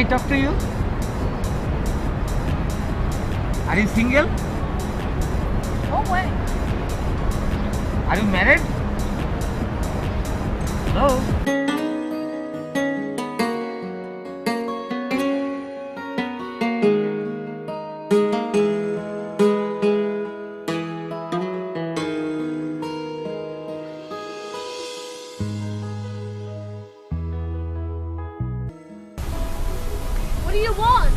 Can I talk to you? Are you single? Oh, no way. Are you married? No. What do you want?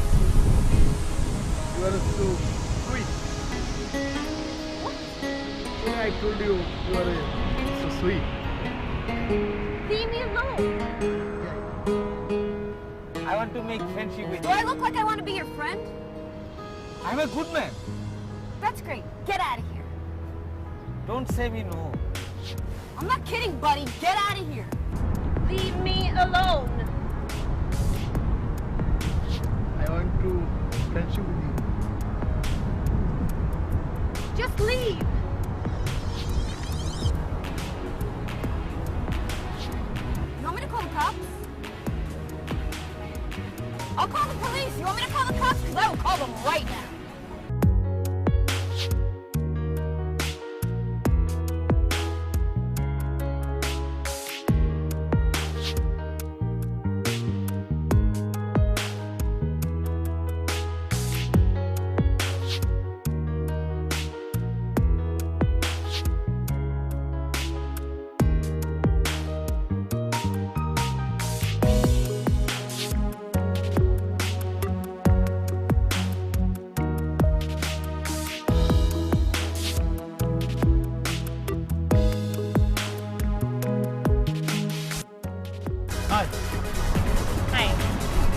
You are so sweet. Yeah, I told you you are uh, so sweet. Leave me alone. I want to make friendship with Do you. I look like I want to be your friend? I'm a good man. That's great. Get out of here. Don't say me no. I'm not kidding, buddy. Get out of here. Leave me alone. To friendship with you. Just leave.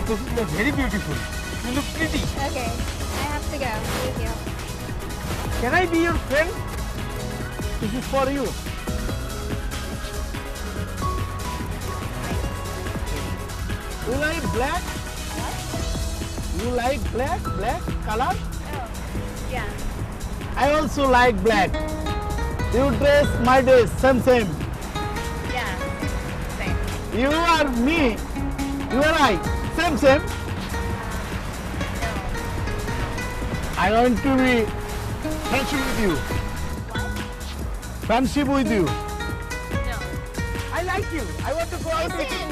This is very beautiful. You look pretty. Okay. I have to go. Thank you. Can I be your friend? This is for you. You like black? What? You like black? Black color? Oh, yeah. I also like black. You dress my dress, same same. Yeah. Same. You are me. You are I. Same same. I want to be friendship with you. Friendship with you. No. I like you. I want to go out with you. Listen,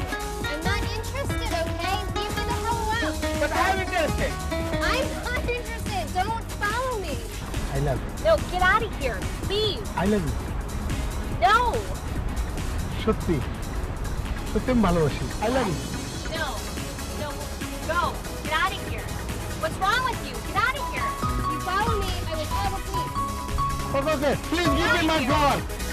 I'm not interested, okay? Leave me the hell alone. But I am interested. I'm not interested. Don't follow me. I love you. No, get out of here. Leave. I love you. No. সত্যি সত্যি আমি ভালোবাসি I love you No. No. Go! Get out of here! What's wrong with you? Get out of here! You follow me, I will call the police. Okay, please give me my here.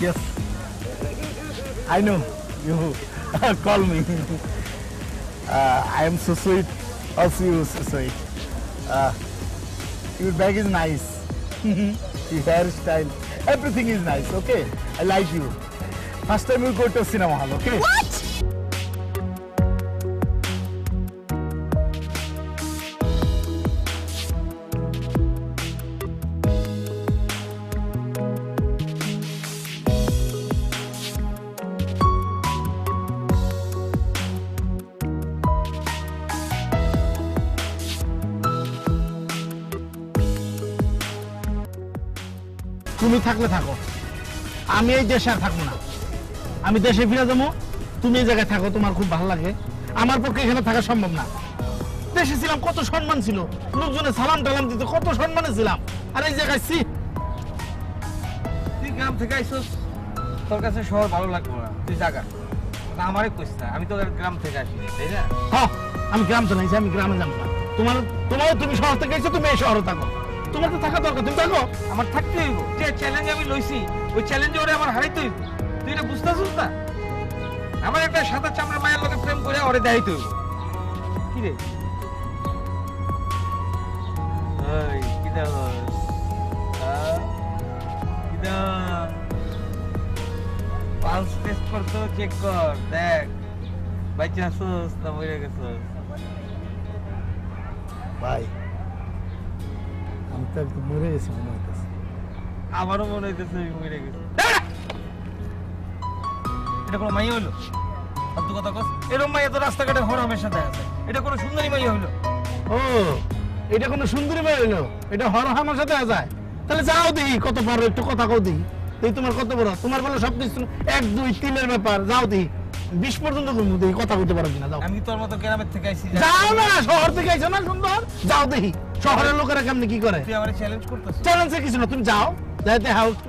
Yes. I know. You call me. Uh, I am so sweet. Also you so sweet. Uh, your bag is nice. your hairstyle. Everything is nice. Okay. I like you. First time we go to cinema hall. Okay. What? তুমি থাকলে থাকো। আমি এই দেশে আর থাকব না। আমি দেশে ফিরে যাব তুমি এই জায়গায় থাকো তোমার খুব ভালো লাগে। আমার পক্ষে এখানে থাকা সম্ভব না। দেশে ছিলাম কত সম্মান ছিল। লোকজনে সালাম টালাম দিতে কত সম্মানে ছিলাম। আর এই জায়গায় সি তুই গ্রাম থেকে আইসস তোর কাছে শহর ভালো লাগবে না। তুই জাগা। না আমারে কইস না আমি তো গ্রাম থেকে আসি তাই না? হ্যাঁ আমি গ্রাম তো নাইছি আমি গ্রামে যাব না। তোমার তোমার তুমি শহর থেকে এসে তুমি এই শহরে থাকো। তোমার তো থাকা দরকার তুমি থাকো। আমার থাকতে হইব। যে চ্যালেঞ্জ আমি লইছি ওই চ্যালেঞ্জে ওরে আমার হারাইতে হইব। তুই এটা বুঝতেছিস না? আমার একটা সাদা চামড়া মায়ের লোকে প্রেম করে ওরে দেখাইতে হইব। কি রে? ওই কি দাও কি দাও পালস টেস্ট করতো চেক কর দেখ। বাইচে আসোস না মরে গেছোস? ভাই তো একদম মরে গেছি মনে হইতেছে। আমারও মনে হইতেছে আমি মরে গেছি। এটা কোনো হইল? ফালতু কথা কস। এরকম মাইয়া তো রাস্তাঘাটে হরমের সাথে আছে। এটা কোনো সুন্দরী হইল? ও এটা কোনো সুন্দরী মেয়ে হইল? এটা সাথে যায়। তাহলে যাও দেখি কত পারো একটু কথা কও দেখি। এই তোমার কত বড়? তোমার বলে সব কিছু এক দুই তিনের ব্যাপার। যাও দেখি। বিশ পর্যন্ত তুমি দেখি কথা কইতে পারো কিনা যাও। আমি তোর মতো গ্রামের থেকে আইছি যাও না শহর থেকে আইছো না সুন্দর। যাও দেখি। শহরের লোকেরা কেমনি কি করে? তুই আমার চ্যালেঞ্জ করতেছিস? চ্যালেঞ্জে কিছু না তুমি যাও যাইতে হাও একটু